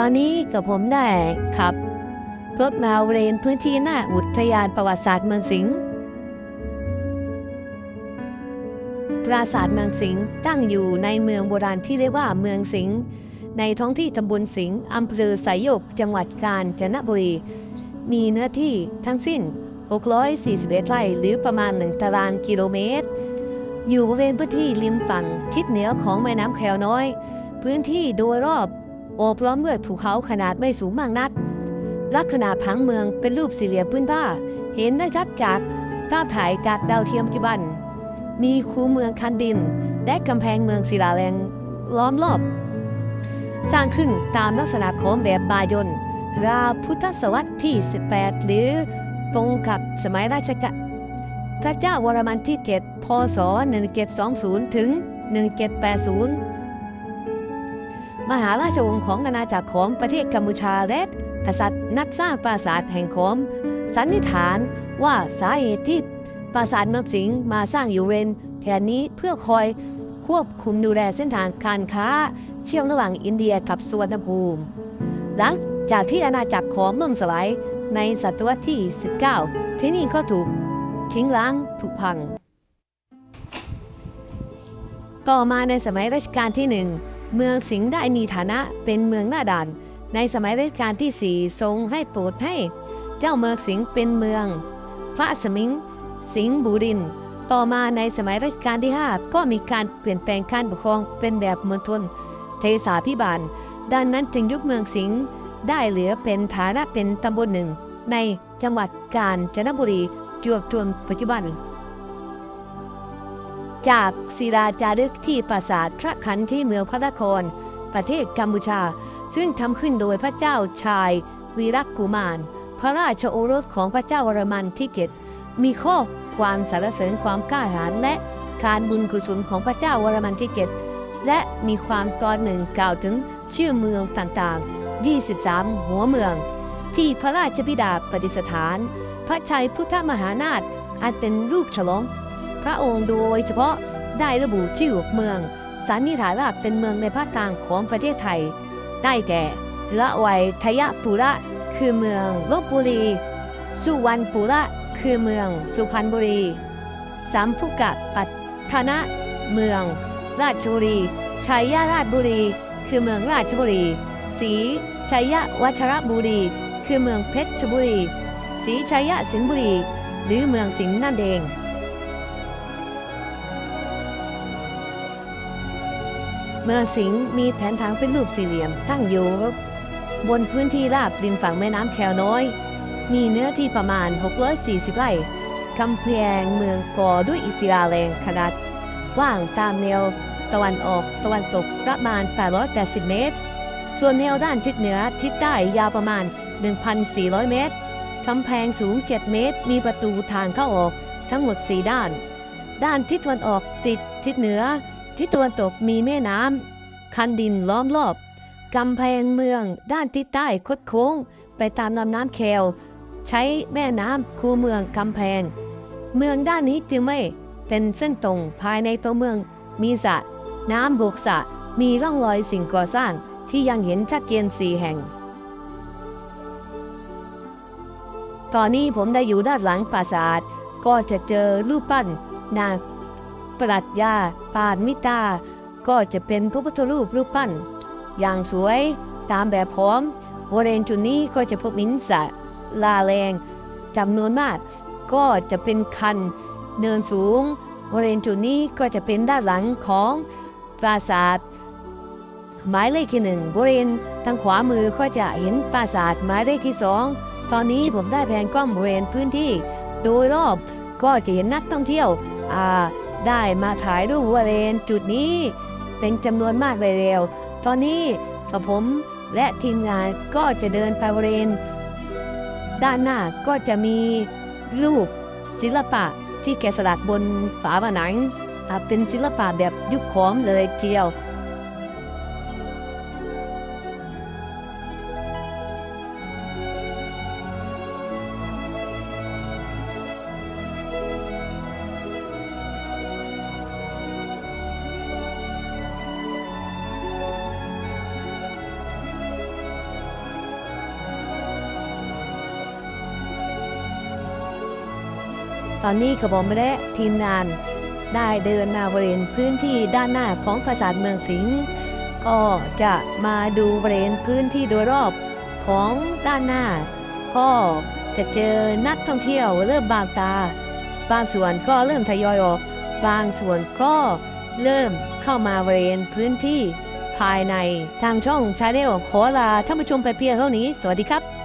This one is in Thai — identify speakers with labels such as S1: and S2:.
S1: ตอนนี้กับผมได้ขับรถมาบริเวณพื้นที่หน้าอุทยานประวัติศาสตร์เมืองสิงห์ปราสาทเมืองสิงห์ตั้งอยู่ในเมืองโบราณที่เรียกว่าเมืองสิงห์ในท้องที่ตำบลสิงห์อำเภอสายโยกจังหวัดกาญจนบุรี มีเนื้อที่ทั้งสิ้น 641 ไร่หรือประมาณ 1 ตารางกิโลเมตร อยู่บริเวณพื้นที่ริมฝั่งทิศเหนือของแม่น้ำแควน้อย พื้นที่โดยรอบ โอบล้อมด้วยภูเขาขนาดไม่สูงมากนัก ลักษณะผังเมืองเป็นรูปสี่เหลี่ยมพื้นผ้า เห็นได้ชัดจากภาพถ่ายจากดาวเทียมปัจจุบัน มีคูเมืองคันดิน และกำแพงเมืองศิลาแรงล้อมรอบ สร้างขึ้นตามลักษณะของแบบบายนราพุทธศวรรษที่ 18 หรือตรงกับสมัยราชกาลพระเจ้าวรมันที่ 7 พศ 1720 ถึง 1780 มหาราชวงศ์ของอาณาจักรของประเทศกัมพูชาและกษัตริย์นักสร้างปราสาทแห่งโขมสันนิษฐานว่าสาเหตุที่ปราสาทเมืองสิงห์มาสร้างอยู่เรนแทนนี้เพื่อคอยควบคุมดูแลเส้นทางการค้าเชื่อมระหว่างอินเดียกับสุวรรณภูมิ หลังจากที่อาณาจักรของล่มสลายในศตวรรษที่ 19 ที่นี่ก็ถูกทิ้งร้างผุพัง ต่อมาในสมัยรัชกาลที่หนึ่ง เมืองสิงห์ได้มีฐานะเป็นเมืองหน้าด่าน ในสมัยรัชกาลที่สี่ทรงให้โปรดให้ เจ้าเมืองสิงห์เป็นเมือง พระสมิง สิงห์บูริน ต่อมาในสมัยรัชกาลที่ 5 ก็มีการเปลี่ยนแปลงการปกครองเป็นแบบเมืองทนเทสาพิบาลดังนั้นจึงยุคเมืองสิงห์ได้เหลือเป็นฐานะเป็นตำบลหนึ่ง ในจังหวัดกาญจนบุรีจวบจนปัจจุบัน จากศิลาจารึกที่ปราสาทพระขันที่เมืองพระนคร ประเทศกัมพูชา ซึ่งทำขึ้นโดยพระเจ้าชายวีรักุมาร พระราชโอรสของพระเจ้าวรมันที่เจ็ดมีข้อความสรรเสริญความกล้าหาญและการบุญกุศลของพระเจ้าวรมันที่เจ็ดและมีความตอนหนึ่งกล่าวถึงชื่อเมืองต่างๆ 23 หัวเมือง ที่พระราชบิดาปฏิสถาน พระชัยพุทธมหานาถอันเป็นรูปฉลอง พระองค์โดยเฉพาะได้ระบุชื่อเมืองสันนิษฐานว่าเป็นเมืองในภาคกลางของประเทศไทย ได้แก่ละไวทยปุระคือเมืองลบบุรี สุวรรณปุระคือเมืองสุพรรณบุรีสามพุกะปัตทนะเมือง ราชบุรี ชัยยราชบุรี คือเมืองราชบุรีศรีชัยยวัชรบุรี คือเมืองเพชรบุรีศรีชัยยสิงห์บุรี หรือเมืองสิงห์นั่นเอง เมืองสิงห์มีแผนทางเป็นรูปสี่เหลี่ยมตั้งอยู่บนพื้นที่ราบริมฝั่งแม่น้ำแควน้อย มีเนื้อที่ประมาณ 640 ไร่กำแพงเมืองก่อด้วยอิฐศิลาแรงขนาดกว้างตามแนวตะวันออกตะวันตกประมาณ 880 เมตร ส่วนแนวด้านทิศเหนือทิศใต้ยาวประมาณ 1,400 เมตรกำแพงสูง 7 เมตร มีประตูทางเข้าออกทั้งหมด 4 ด้าน ด้านทิศตะวันออกติดทิศเหนือ ทิศตะวันตกมีแม่น้ำคันดินล้อมรอบกำแพงเมืองด้านทิศใต้คดโค้ง ไปตามลำน้ำแควใช้แม่น้ำคูเมืองกำแพง เมืองด้านนี้จึงไม่เป็นเส้นตรงภายในตัวเมืองมีสระน้ำบกสระมีร่องรอยสิ่งก่อสร้างที่ยังเห็นชัดเจนสี่แห่ง ตอนนี้ผมได้อยู่ด้านหลังปราสาท ก็จะเจอรูปปั้นนาง ปรัชญาปานมิตา ก็จะเป็นพระพุทธรูปรูปปั้น อย่างสวยตามแบบพร้อมบริเวณจุดนี้ก็จะพบมินสะลาแรงจำนวนมาก ก็จะเป็นคันเนินสูงบริเวณจุดนี้ก็จะเป็นด้านหลังของปราสาทหมายเลขที่หนึ่งบริเวณทางขวามือก็จะเห็นปราสาทหมายเลขที่สองตอนนี้ผมได้แผนกล้องบริเวณพื้นที่ โดยรอบก็จะเห็นนักท่องเที่ยวอ่า ได้มาถ่ายรูปบริเวณจุดนี้ เป็นจำนวนมากเลยเร็ว ตอนนี้กับผมและทีมงานก็จะเดินไปบริเวณด้านหน้าก็จะมีรูปศิลปะที่แกะสลักบนฝาผนังเป็นศิลปะแบบยุคขอมเลยเจียว ตอนนี้กระบอม่ได้ทีมงานได้เดินมาบริเวณพื้นที่ด้านหน้าของปราสาทเมืองสิงห์ก็จะมาดูบริเวณพื้นที่โดยรอบของด้านหน้า ก็จะเจอนักท่องเที่ยวเริ่มบางตา บางส่วนก็เริ่มทยอยออกบางส่วนก็เริ่มเข้ามาบริเวณพื้นที่ ภายในทางช่องชาแนลขอลาท่านผู้ชมไปเพียงเท่านี้ สวัสดีครับ